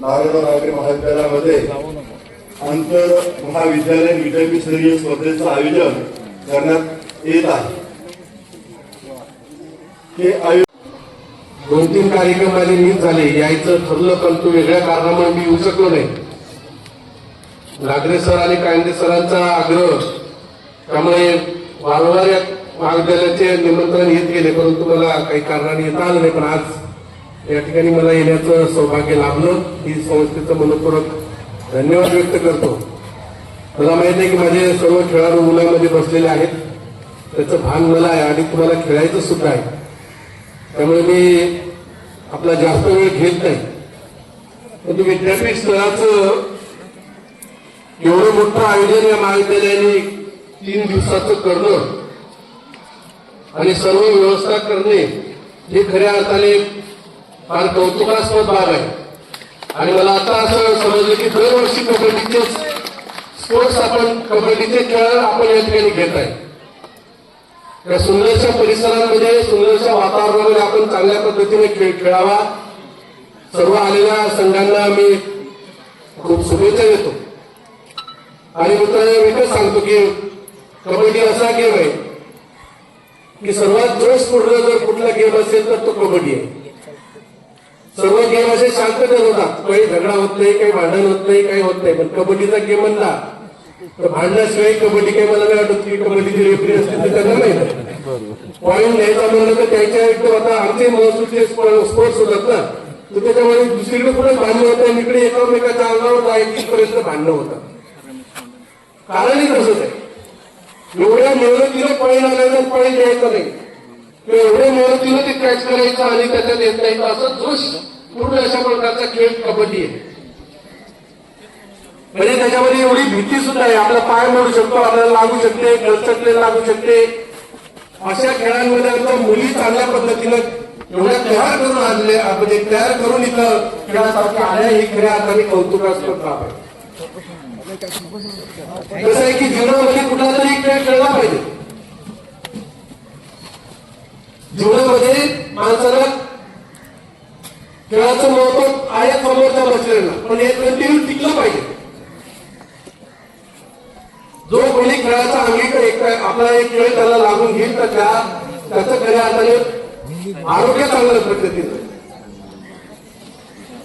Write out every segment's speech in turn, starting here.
नारायणराव नागरी महाविद्यालयामध्ये आंतर महाविद्यालयीन विद्यापीठ स्तरीय स्पर्धेचं आयोजन करण्यात येत आहे. हे आयोजन दोन तीन कार्यक्रम माझे नीट झाले. यायचं ठरलं परंतु वेगळ्या कारणामुळे मी येऊ शकलो नाही. नागरे सर आणि कांदे सरांचा आग्रह. त्यामुळे वारंवार या महाविद्यालयाचे निमंत्रण येत गेले परंतु मला काही कारणाने येता आलं नाही पण आज या ठिकाणी मला येण्याचं सौभाग्य लाभलं. ही संस्थेचं मनपूर्वक धन्यवाद व्यक्त करतो. मला माहीत आहे की माझे सर्व खेळाडू मुलांमध्ये बसलेले आहेत. त्याचं भान मला आहे आणि तुम्हाला खेळायचं सुद्धा आहे. त्यामुळे मी आपला जास्त वेळ घेत नाही. पण विद्यापीठ स्तराचं एवढं मोठं आयोजन या महाविद्यालयाने तीन दिवसाचं करणं आणि सर्व व्यवस्था करणे हे खऱ्या अर्थाने फार कौतुकास्पद भाग आहे आणि मला आता असं समजलं की दरवर्षी कबड्डीचे स्पोर्ट्स आपण कबड्डीचे खेळ आपण या ठिकाणी घेत आहे. या सुंदरशा परिसरांमध्ये सुंदरशा वातावरणामध्ये आपण चांगल्या पद्धतीने खेळ खेळावा. सर्व आलेल्या संघांना मी खूप शुभेच्छा देतो. आणि मित्रांनो एकच सांगतो की कबड्डी असा गेम आहे की सर्वात जोशपूर्ण जर कुठला गेम असेल तर तो कबड्डी आहे. सर्व गेम असे शांततेत होतात. काही झगडा होत नाही काही भांडण होत नाही काही होत नाही. पण कबड्डीचा गेम म्हणला तर भांडण्याशिवाय कबड्डी काही मला नाही वाटत की कबड्डीची रेफरी असते ते त्यांना नाही पॉईंट न्यायचा म्हणलं तर त्याच्या एकदम आता आमचे महसूलचे स्पोर्ट्स होतात ना. तर त्याच्यामध्ये दुसरीकडे कुठे भांडणं होतं आणि इकडे एकामेकाच्या अंगावर जायची पर्यंत भांडणं होतात. कारणही तसंच आहे. एवढ्या मेहनतीने पळी आल्यानं पळी द्यायचं नाही. किंवा एवढे मेहनतीने ते कॅच करायचं आणि त्याच्यात येत नाही. असं जोश पूर्ण अशा प्रकारचा खेळ कबड्डी आहे. म्हणजे त्याच्यामध्ये एवढी भीती सुद्धा आहे. आपला पाय मोडू शकतो आपल्याला लागू शकते गळचटले लागू शकते. अशा खेळांमध्ये आता मुली चांगल्या पद्धतीनं एवढ्या तयार करून आणले म्हणजे तयार करून इथं खेळासारख्या आल्या ही खेळ अर्थाने कौतुकास्पद बाब आहे. कसं आहे की जीवनामध्ये कुठला तरी खेळ खेळला पाहिजे. जीवनामध्ये माणसाला खेळाचं महत्त्व आहे समोरच्या बसलेला पण हे कंटिन्यू टिकलं पाहिजे. जो कोणी खेळाचा अंगीकार एक आपला एक खेळ त्याला लागून घेईल तर त्या त्याचं खऱ्या अर्थाने आरोग्य चांगलं पद्धतीचं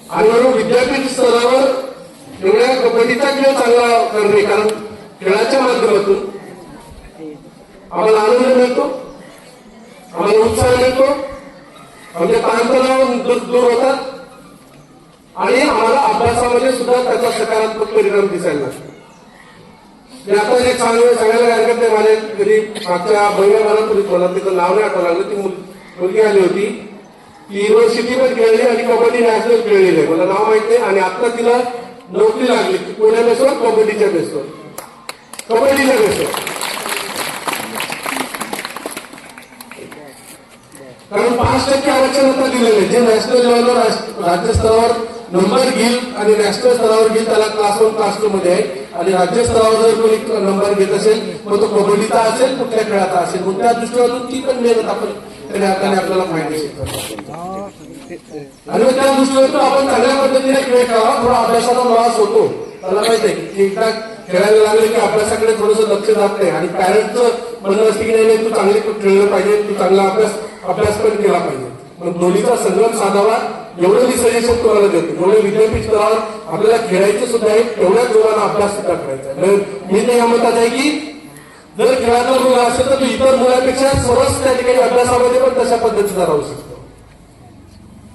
आणि म्हणून विद्यापीठ स्तरावर एवढ्या कबड्डीचा खेळ चांगला करणे कारण खेळाच्या माध्यमातून आम्हाला आनंद मिळतो. आम्हाला उत्साह मिळतो आमचे ताणतणाव दूर दूर होतात. आणि आम्हाला अभ्यासामध्ये सुद्धा त्याचा सकारात्मक परिणाम दिसायला लागतो. आता जे चांगलं सांगायला हरकत नाही. माझ्या घरी मागच्या महिन्याभरापूर्वी मला तिचं नाव नाही आठवलं. लागलं ती मुलगी आली होती. ती युनिव्हर्सिटी पण खेळली आणि कबड्डी नॅशनल खेळलेली. आहे मला नाव माहीत नाही. आणि आता तिला नोकरी लागली. पुण्या बेसवर कबड्डीच्या बेसवर कबड्डीच्या बेसवर कारण पाच टक्के आरक्षण आता दिलेलं आहे. जे नॅशनल लेवलवर राज्य स्तरावर नंबर घेईल आणि नॅशनल स्तरावर घेईल त्याला क्लास वन क्लास टू मध्ये आहे. आणि राज्य स्तरावर जर कोणी नंबर घेत असेल मग तो कबड्डीचा असेल कुठल्या खेळाचा असेल. मग त्या दृष्टीवरून ती पण मेहनत आपण त्याने आपल्याला फायदेशीर करतो आणि मग त्या दृष्टीवरून आपण चांगल्या पद्धतीने खेळ खेळावा. थोडा अभ्यासाचा त्रास होतो. त्याला माहीत आहे की एकदा खेळायला लागले की अभ्यासाकडे थोडंसं लक्ष जात नाही. आणि पॅरेंटचं म्हणणं असते की नाही, तू चांगले खेळलं पाहिजे तू चांगला अभ्यास अभ्यास पण केला पाहिजे. पण दोन्हीचा संग्राम साधावा एवढं मी सजेशन तुम्हाला देतो जेवढे विद्यापीठ स्तरावर आपल्याला खेळायचं सुद्धा आहे तेवढ्या जोराला अभ्यास सुद्धा करायचा मी तर या मतात आहे की जर खेळाचा मुलगा असेल तर तो इतर मुलापेक्षा सर्वच त्या ठिकाणी अभ्यासामध्ये पण तशा पद्धतीचा राहू शकतो.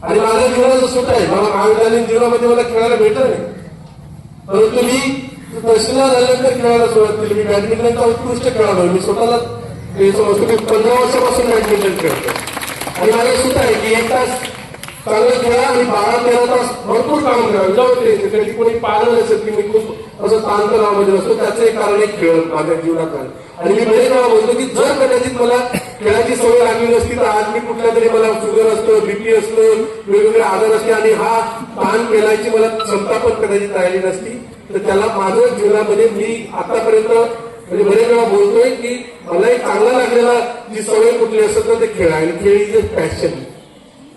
आणि माझ्या जीवनाचं सुट आहे. मला महाविद्यालयीन जीवनामध्ये मला खेळायला भेटत नाही. परंतु मी तहसीलदार झाल्यानंतर खेळायला सुरुवात केली. मी बॅडमिंटनचा उत्कृष्ट खेळाडू मी स्वतःला हे समजतो की पंधरा वर्षापासून बॅडमिंटन खेळतो आणि मला सुद्धा आहे की एक तास चांगलं खेळा आणि बारा तेरा तास भरपूर काम करा. विदाऊट टेन्शन कधी कोणी पाहिलं नसेल की मी खूप असं ताणतणावामध्ये असतो त्याचं एक कारण एक खेळ माझ्या जीवनात आहे. आणि मी बरेच वेळा बोलतो की जर कदाचित मला खेळाची सवय लागली नसती तर आज मी कुठल्या तरी मला शुगर असतो बीपी असतो वेगवेगळे आजार असते आणि हा ताण पेलायची मला क्षमता पण कदाचित राहिली नसती. तर त्याला माझं जीवनामध्ये मी आतापर्यंत म्हणजे बरेच वेळा बोलतोय की मला एक चांगला लागलेला जी सवय कुठली असेल तर ते खेळ आहे. आणि खेळ इज पॅशन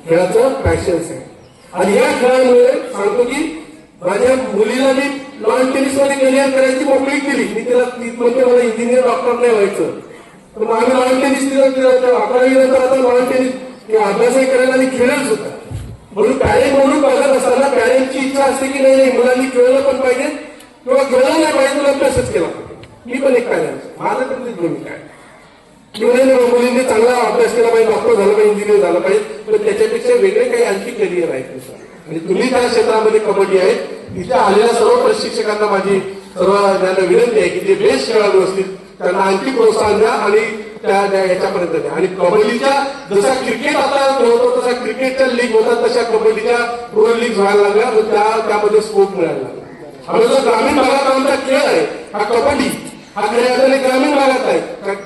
खेळाचं पॅशन्स आहे. आणि या खेळामुळे सांगतो की माझ्या मुलीला मी लॉन टेनिसमध्ये करिअर करायची मोकळी केली. मी तिला ती म्हणजे मला इंजिनियर डॉक्टर नाही व्हायचं. तर मग आम्ही लॉन टेनिस तिला तिला अकरावी नंतर आता लॉन टेनिस किंवा अभ्यासही करायला आणि खेळच होता म्हणून पॅरेंट म्हणून बघत असताना पॅरेंटची इच्छा असते की नाही नाही मुलांनी खेळलं पण पाहिजे किंवा खेळलं नाही पाहिजे तुला अभ्यासच केला. पाहिजे मी पण एक पॅरेंट माझं पण तीच भूमिका आहे. मुलींनी चांगला अभ्यास केला पाहिजे डॉक्टर झालं पाहिजे इंजिनियर झालं पाहिजे. पण त्याच्यापेक्षा वेगळे काही आणखी करिअर आहेत तुमचं. आणि तुम्ही त्या क्षेत्रामध्ये कबड्डी आहे. तिथे आलेल्या सर्व प्रशिक्षकांना माझी सर्व ज्यांना विनंती आहे की जे बेस्ट खेळाडू असतील त्यांना आणखी प्रोत्साहन द्या आणि त्या याच्यापर्यंत द्या. आणि कबड्डीच्या जसा क्रिकेट आता होतो तसा क्रिकेटच्या लीग होतात तशा कबड्डीच्या प्रो लीग व्हायला लागल्या तर त्या त्यामध्ये स्कोप मिळायला लागला. आणि जो ग्रामीण भागात आमचा खेळ आहे हा कबड्डी. हा खेळ ग्रामीण भागात आहे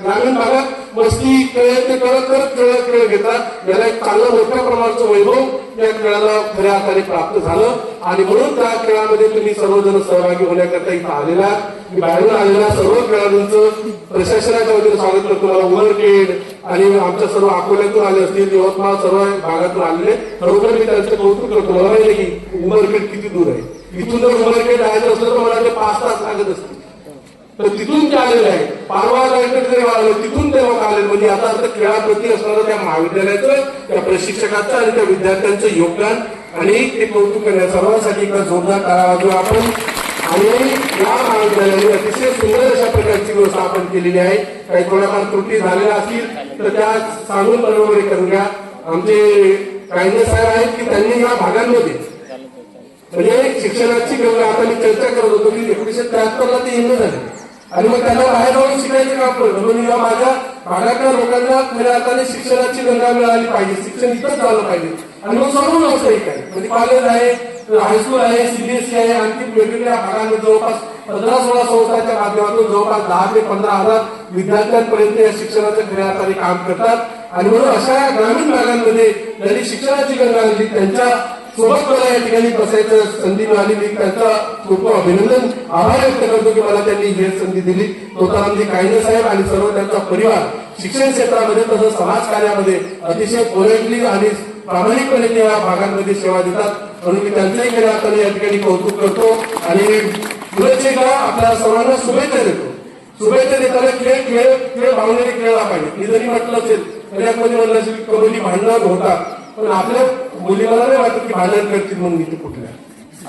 ग्रामीण भागात मस्ती खेळ ते करत करत खेळ खेळ घेतात. याला एक चांगलं मोठ्या प्रमाणाचं वैभव या खेळाला खऱ्या अर्थाने प्राप्त झालं. आणि म्हणून त्या खेळामध्ये तुम्ही सर्वजण सहभागी होण्याकरता इथं आलेला मी बाहेरून आलेल्या सर्व खेळाडूंचं. प्रशासनाच्या वतीने स्वागत करतो. मला उमरखेड आणि आमच्या सर्व अकोल्यातून आले असतील यवतमाळ सर्व भागातून आलेले खरोखर मी त्यांचं कौतुक करतो. मला माहिती आहे की उमरखेड किती दूर आहे. इथून जर उमरखेड जायचं असलं तर मला ते पाच तास लागत असतील. तर तिथून ते आलेले आहे पारवा जरी आलं तिथून तेव्हा मग आले म्हणजे आता अर्थ खेळाप्रती असणारं त्या महाविद्यालयाचं त्या प्रशिक्षकाचं आणि त्या विद्यार्थ्यांचं योगदान आणि ते कौतुक करण्या सर्वांसाठी एका जोरदार जो आपण आणि या महाविद्यालयाने अतिशय सुंदर अशा प्रकारची व्यवस्था आपण केलेली आहे. काही थोड्याफार त्रुटी झालेल्या असतील तर त्या सांगून बरोबर करून घ्या. आमचे कायदे साहेब आहेत की त्यांनी या भागांमध्ये म्हणजे शिक्षणाची गरज आता मी चर्चा करत होतो की एकोणीशे त्र्याहत्तरला ते हिंदू झाले. आणि मग त्यांना बाहेर जाऊन शिकायचं काम पडलं. म्हणून या माझ्या भागातल्या लोकांना खऱ्या अर्थाने शिक्षणाची गंगा मिळाली पाहिजे. शिक्षण इथंच झालं पाहिजे. आणि मग सर्व व्यावसायिक म्हणजे आहे म्हणजे कॉलेज आहे हायस्कूल आहे सीबीएसई आहे आणखी वेगवेगळ्या भागामध्ये जवळपास पंधरा सोळा संस्थांच्या माध्यमातून जवळपास दहा ते पंधरा हजार विद्यार्थ्यांपर्यंत या शिक्षणाच्या खऱ्या अर्थाने काम करतात. आणि म्हणून अशा ग्रामीण भागांमध्ये ज्यांनी शिक्षणाची गंगा आणली. त्यांच्या सोबत मला या ठिकाणी बसायचं संधी मिळाली. मी त्यांचा खूप अभिनंदन आभार व्यक्त करतो की मला त्यांनी ही संधी दिली. तोतारामजी कायदे साहेब आणि सर्व त्यांचा परिवार शिक्षण क्षेत्रामध्ये तसंच समाज कार्यामध्ये अतिशय पोलेटली आणि प्रामाणिकपणे ते या भागांमध्ये सेवा देतात. म्हणून मी त्यांचंही खऱ्या हाताने या ठिकाणी कौतुक करतो आणि पुढचे आपल्या सर्वांना शुभेच्छा देतो. शुभेच्छा देताना खेळ खेळ खेळ भावनेने खेळला पाहिजे. मी जरी म्हटलं असेल तरी म्हणलं असेल की कबड्डी भांडण होता. पण आपल्या मुली मला नाही वाटत की भांडण करतील म्हणून इथे कुठल्या.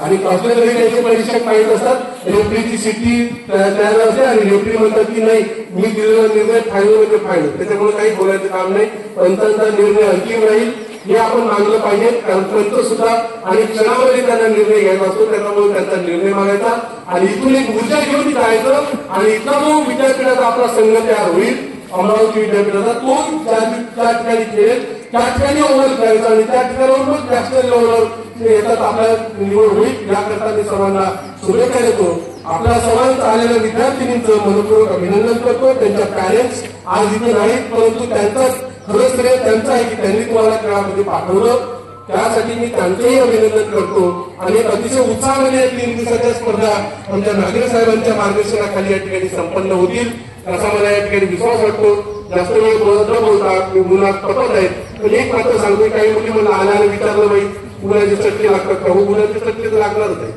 आणि कसले तरी परीक्षक माहीत असतात रेफरीची सिटी तयार असते आणि रेफरी म्हणतात की नाही मी दिलेला निर्णय फायनल म्हणजे फायनल त्याच्यामुळे काही बोलायचं काम नाही. पंचांचा निर्णय अंतिम राहील हे आपण मानलं पाहिजे. कारण सुद्धा आणि क्षणामध्ये त्यांना निर्णय घ्यायचा असतो त्याच्यामुळे त्यांचा निर्णय मागायचा. आणि इथून एक ऊर्जा घेऊन जायचं आणि इथला जो विद्यापीठाचा आपला संघ तयार होईल अमरावती विद्यापीठाचा तो त्या ठिकाणी खेळेल त्या ठिकाणी ओळख करायचा आणि त्या ठिकाणावर मग नॅशनल लेवलवर येतात. आपल्या निवड होईल. याकरता मी सर्वांना शुभेच्छा देतो. आपल्या सर्वांचं आलेल्या विद्यार्थिनींचं मनपूर्वक अभिनंदन करतो. त्यांच्या पॅरेंट्स आज इथे नाहीत परंतु त्यांचा खरंच श्रेय त्यांचं आहे की त्यांनी तुम्हाला खेळामध्ये पाठवलं. त्यासाठी मी त्यांचंही अभिनंदन करतो. आणि एक अतिशय उत्साहाने तीन दिवसाच्या स्पर्धा आमच्या नागरिक साहेबांच्या मार्गदर्शनाखाली या ठिकाणी संपन्न होतील. असा मला या ठिकाणी विश्वास वाटतो जास्त वेळ बोलत न बोलता मी मुलात पटत आहेत पण एक मात्र सांगतो काही मुली मला आल्याने विचारलं बाई मुलाचे चटके लागतात का? हो मुलाचे चटके तर लागणारच आहे.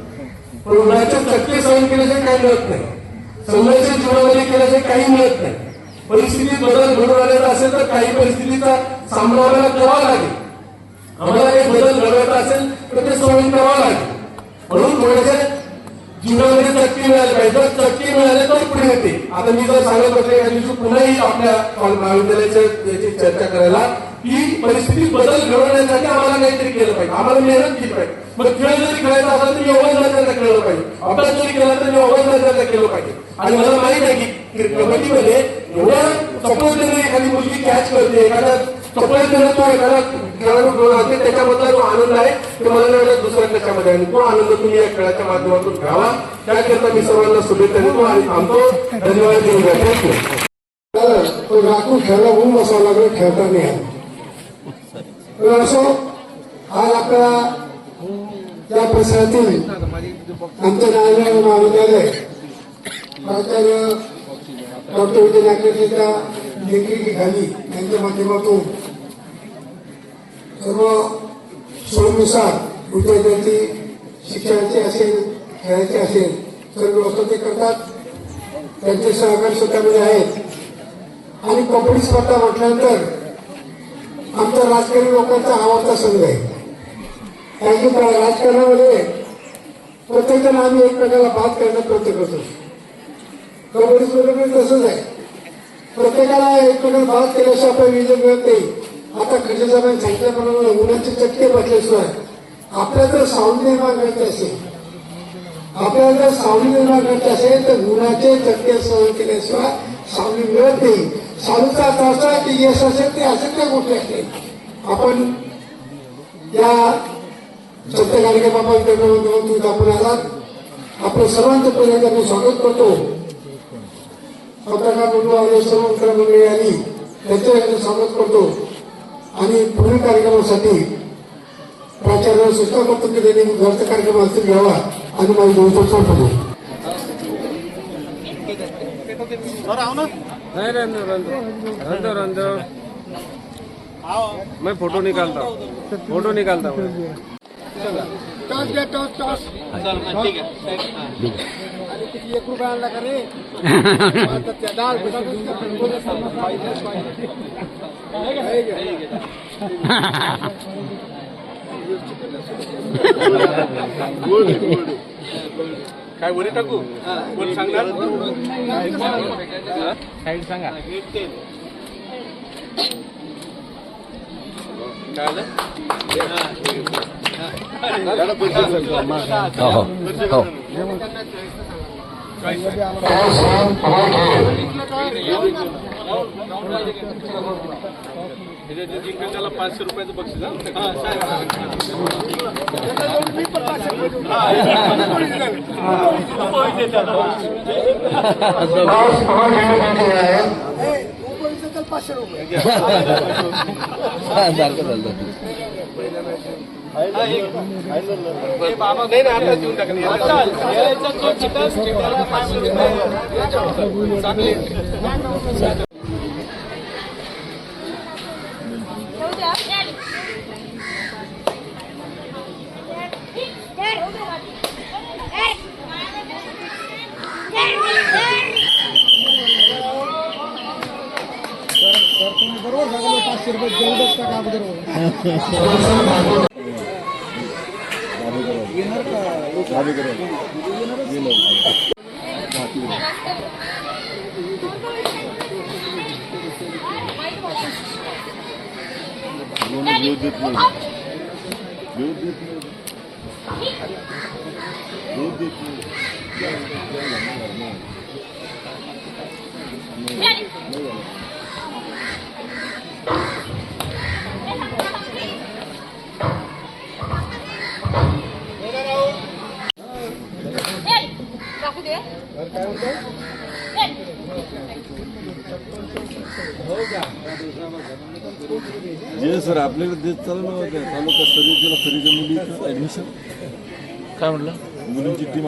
पण मुलाचे चटके सहन केल्याचे काही मिळत नाही. संघर्ष जीवनामध्ये केल्याचे काही मिळत नाही. परिस्थितीत बदल घडून आलेला असेल तर काही परिस्थितीचा सामना आम्हाला करावा लागेल. आम्हाला काही बदल घडवायचा असेल तर ते सहन करावं लागेल. म्हणून थोडेसे जीवनामध्ये चक्की मिळाले पाहिजे. जर चक्की मिळाली तर पुढे येते. आता मी जर सांगत होते या दिवशी पुन्हाही आपल्या महाविद्यालयाच्या चर्चा करायला की परिस्थितीत बदल घडवण्यासाठी आम्हाला काहीतरी केलं पाहिजे. आम्हाला मेहनत केली पाहिजे. मग खेळ जरी खेळायचा असेल तर योगा नजरला खेळलं पाहिजे. अभ्यास जरी केला तर योगा नजरला केलं पाहिजे. आणि मला माहीत आहे की कबड्डीमध्ये एवढ्या सपोज एखादी मुलगी कॅच करते एखादा सपोज तो एखादा खेळाडू गोल असते त्याच्यामधला जो आनंद आहे. तो मला नाही दुसऱ्या त्याच्यामध्ये आणि तो आनंद तुम्ही या खेळाच्या माध्यमातून घ्यावा. त्याकरता मी सर्वांना शुभेच्छा देतो आणि थांबतो. धन्यवाद देऊन थँक्यू तो राखून खेळला होऊन बसावं लागलं खेळता नाही आलं. असो आज आपल्या या परिसरातील आमच्या न्यायालय महाविद्यालय प्राचार्य डॉक्टर विजय नागरिकांच्या देखरेखीखाली यांच्या माध्यमातून सर्व सोयीनुसार विद्यार्थ्यांची शिक्षणाची असेल खेळायची असेल सर्व व्यवस्था ते करतात. त्यांचे सहकारी स्वतःमध्ये आहेत. आणि कबड्डी स्पर्धा म्हटल्यानंतर आमचा राजकारणी लोकांचा आवडता संघ आहे. कारण की राजकारणामध्ये प्रत्येकजण आम्ही एकमेकाला बात करण्याचा प्रयत्न करतो. कबड्डी स्पर्धेमध्ये तसंच आहे. प्रत्येकाला एकमेकाला बात केल्याशिवाय आपल्याला विजय मिळत नाही. आता खर्च सांगितल्याप्रमाणे उन्हाचे चटके बसल्याशिवाय आपल्याला जर सावली निर्माण करायचे असेल आपल्याला जर सावली निर्माण करायची असेल तर उन्हाचे चटके सहन केल्याशिवाय सावली मिळत नाही. सावलीचा अर्थ असा की यश असेल ते असेल त्या गोष्टी असतील. आपण या सत्य कार्यक्रमामध्ये तुम्ही आपण आलात. आपलं सर्वांचं पहिल्यांदा मी स्वागत करतो. पत्रकार मंडळ आले सर्व मित्रमंडळी आली त्यांच्या स्वागत करतो. आणि पुढील कार्यक्रमासाठी प्राचार्य सूचना करतो की त्यांनी घरचा कार्यक्रम असतील घ्यावा आणि माझी दोन मैं फ़ोटो निकालता हूँ फ़ोटो निकालता हूँ टॉस घ्या टॉस टॉस एक रुपया आणला का रे आता त्या डाळ काय वरी टाकू कोण सांगणार साईड सांगा काय आलं? ह्याच्या जे जिंकेल त्याला पाचशे रुपयाचं बक्षीस. पाचशे रुपये बाबा नाही ना आता देऊन टाका याचा जो चिकन त्याला पाचशे रुपये चांगले बरोबर सांगितलं पाचशे रुपये जेवढंच का अगोदर टाकू दे जे आपल्याकडे देत चालू तालुका स्तरीय जिल्हा ऍडमिशन काय म्हटलं? मुलींची टीम